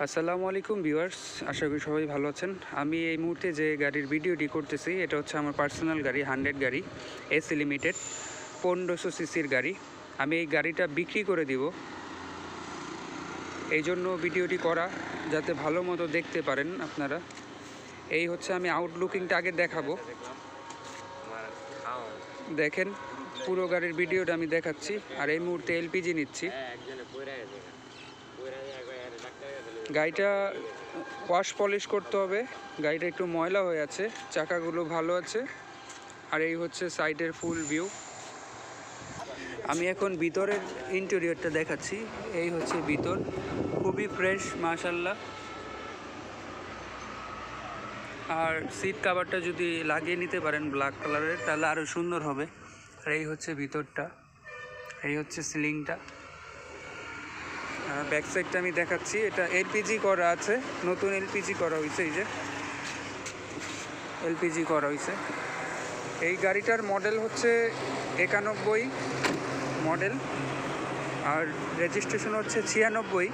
আসসালামু আলাইকুম ভিউয়ার্স, আশা করি সবাই ভালো আছেন। আমি এই মুহূর্তে যে গাড়ির ভিডিওটি করতেছি, এটা হচ্ছে আমার পার্সোনাল গাড়ি, হান্ড্রেড গাড়ি, এস লিমিটেড, পনেরোশো সিসির গাড়ি। আমি এই গাড়িটা বিক্রি করে দিব। এই জন্য ভিডিওটি করা, যাতে ভালো মতো দেখতে পারেন আপনারা। এই হচ্ছে আমি আউটলুকিংটা আগে দেখাবো। দেখেন, পুরো গাড়ির ভিডিওটা আমি দেখাচ্ছি, আর এই মুহূর্তে এলপিজি নিচ্ছি। গাড়িটা ওয়াশ পলিশ করতে হবে। গাড়িটা একটু ময়লা হয়ে আছে, চাকাগুলো ভালো আছে। আর এই হচ্ছে সাইডের ফুল ভিউ। আমি এখন ভিতরের ইন্টেরিয়রটা দেখাচ্ছি। এই হচ্ছে ভিতর। খুবই ফ্রেশ মাশাল্লাহ আর সিট কাভারটা যদি লাগিয়ে নিতে পারেন ব্ল্যাক কালারের, তাহলে আরও সুন্দর হবে। আর এই হচ্ছে ভিতরটা। এই হচ্ছে সিলিংটা। ব্যাক সাইডটা আমি দেখাচ্ছি। এটা এলপিজি করা আছে। নতুন এলপিজি করা হয়েছে এই যে। এলপিজি করা হয়েছে এই গাড়িটার মডেল হচ্ছে একানব্বই মডেল। আর রেজিস্ট্রেশন হচ্ছে ছিয়ানব্বই।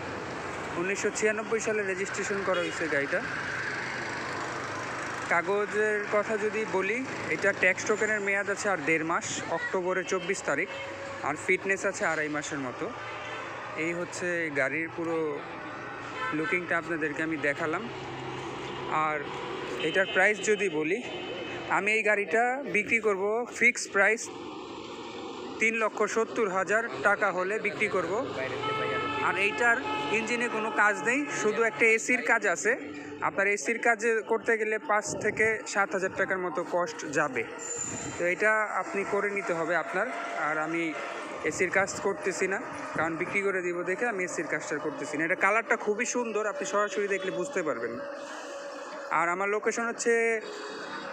উনিশশো ছিয়ানব্বই সালে রেজিস্ট্রেশন করা হয়েছে গাড়িটা। কাগজের কথা যদি বলি, এটা ট্যাক্স টোকেনের মেয়াদ আছে আর দেড় মাস, অক্টোবরের চব্বিশ তারিখ। আর ফিটনেস আছে আড়াই মাসের মতো। এই হচ্ছে গাড়ির পুরো লুকিংটা আপনাদেরকে আমি দেখালাম। আর এটার প্রাইস যদি বলি, আমি এই গাড়িটা বিক্রি করব ফিক্স প্রাইস তিন লক্ষ সত্তর হাজার টাকা হলে বিক্রি করব। আর এইটার ইঞ্জিনে কোনো কাজ নেই, শুধু একটা এসির কাজ আছে। আপনার এসির কাজ করতে গেলে পাঁচ থেকে সাত হাজার টাকার মতো কস্ট যাবে। তো এটা আপনি করে নিতে হবে আপনার। আর আমি এসির কাজ করতেছি না, কারণ বিক্রি করে দিব দেখে আমি এসির কাজটা করতেছি না। এটা কালারটা খুবই সুন্দর, আপনি সরাসরি দেখলে বুঝতে পারবেন। আর আমার লোকেশন হচ্ছে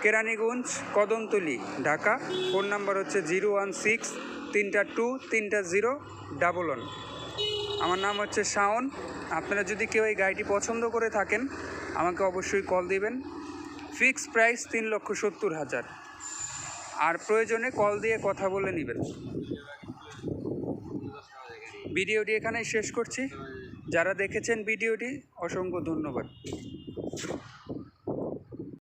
কেরানীগঞ্জ, কদমতলি, ঢাকা। ফোন নাম্বার হচ্ছে জিরো ওয়ান সিক্স, তিনটা টু, তিনটা জিরো, ডাবল ওয়ান। আমার নাম হচ্ছে শাওন। আপনারা যদি কেউ এই গাড়িটি পছন্দ করে থাকেন, আমাকে অবশ্যই কল দিবেন। ফিক্স প্রাইস তিন লক্ষ সত্তর হাজার। আর প্রয়োজনে কল দিয়ে কথা বলে নেবেন। ভিডিওটি এখানে শেষ করছি। যারা দেখেছেন ভিডিওটি অসংখ্য ধন্যবাদ।